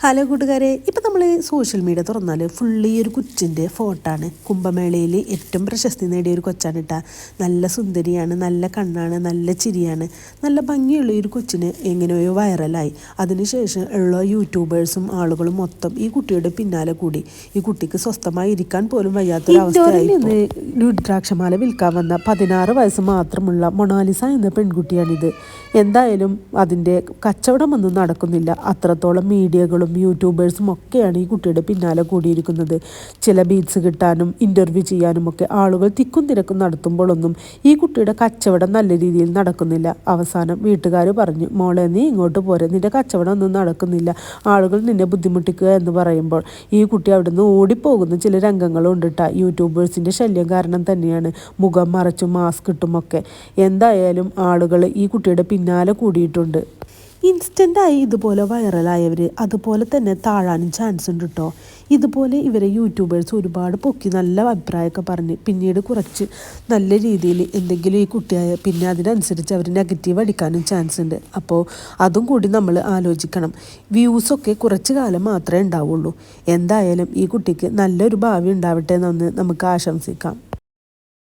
Hello കൂട്ടുകാരെ ഇപ്പം നമ്മൾ സോഷ്യൽ മീഡിയ തുറന്നാൽ ഫുള്ള് ഒരു കൊച്ചിന്റെ ഫോട്ടോ ആണ് കുംഭമേളയിൽ ഏറ്റവും പ്രശസ്തി നേടിയ ഒരു കൊച്ചാണ് കേട്ടോ നല്ല സുന്ദരിയാണ് നല്ല കണ്ണാണ് നല്ല ചിരിയാണ്. നല്ല ഭംഗിയുള്ള ഒരു കൊച്ചിന് എങ്ങനെയോ വൈറലായി. അതിനുശേഷം ഉള്ള യൂട്യൂബേഴ്സും ആളുകളും മൊത്തം ഈ കുട്ടിയുടെ പിന്നാലെ കൂടി. ഈ കുട്ടിക്ക് സ്വസ്ഥമായി ഇരിക്കാൻ പോലും വയ്യാത്തൊരവസ്ഥയായി നിന്ന് രുദ്രാക്ഷമാല വിൽക്കാൻ വന്ന പതിനാറ് വയസ്സ് മാത്രമുള്ള മൊണാലിസ എന്ന പെൺകുട്ടിയാണിത്. എന്തായാലും അതിന്റെ കച്ചവടമൊന്നും നടക്കുന്നില്ല. അത്രത്തോളം മീഡിയകളും യൂട്യൂബേഴ്സും ഒക്കെയാണ് ഈ കുട്ടിയുടെ പിന്നാലെ കൂടിയിരിക്കുന്നത്. ചില ബീറ്റ്സ് കിട്ടാനും ഇന്റർവ്യൂ ചെയ്യാനും ഒക്കെ ആളുകൾ തിക്കും തിരക്കും നടത്തുമ്പോഴൊന്നും ഈ കുട്ടിയുടെ കച്ചവടം നല്ല രീതിയിൽ നടക്കുന്നില്ല. അവസാനം വീട്ടുകാർ പറഞ്ഞു മോളെ നീ ഇങ്ങോട്ട് പോരെ. നിന്റെ കച്ചവടം ഒന്നും നടക്കുന്നില്ല. ആളുകൾ നിന്നെ ബുദ്ധിമുട്ടിക്കുക എന്ന് പറയുമ്പോൾ ഈ കുട്ടി അവിടുന്ന് ഓടിപ്പോകുന്ന ചില രംഗങ്ങളും ഉണ്ടിട്ട യൂട്യൂബേഴ്സിന്റെ ശല്യം കാരണം തന്നെയാണ്. മുഖം മറച്ചും മാസ്ക് ഇട്ടുമൊക്കെ എന്തായാലും ആളുകൾ ഈ കുട്ടിയുടെ പിന്നാലെ കൂടിയിട്ടുണ്ട്. ഇൻസ്റ്റന്റായി ഇതുപോലെ വൈറലായവർ അതുപോലെ തന്നെ താഴാനും ചാൻസ് ഉണ്ട് കേട്ടോ ഇതുപോലെ ഇവരെ യൂട്യൂബേഴ്സ് ഒരുപാട് പൊക്കി നല്ല അഭിപ്രായമൊക്കെ പറഞ്ഞ് പിന്നീട് കുറച്ച് നല്ല രീതിയിൽ എന്തെങ്കിലും ഈ കുട്ടിയായ പിന്നെ അതിനനുസരിച്ച് അവർ നെഗറ്റീവ് അടിക്കാനും ചാൻസ് ഉണ്ട്. അപ്പോൾ അതും കൂടി നമ്മൾ ആലോചിക്കണം. വ്യൂസൊക്കെ കുറച്ച് കാലം മാത്രമേ ഉണ്ടാവുള്ളൂ. എന്തായാലും ഈ കുട്ടിക്ക് നല്ലൊരു ഭാവി ഉണ്ടാവട്ടെ എന്നൊന്ന് നമുക്ക് ആശംസിക്കാം.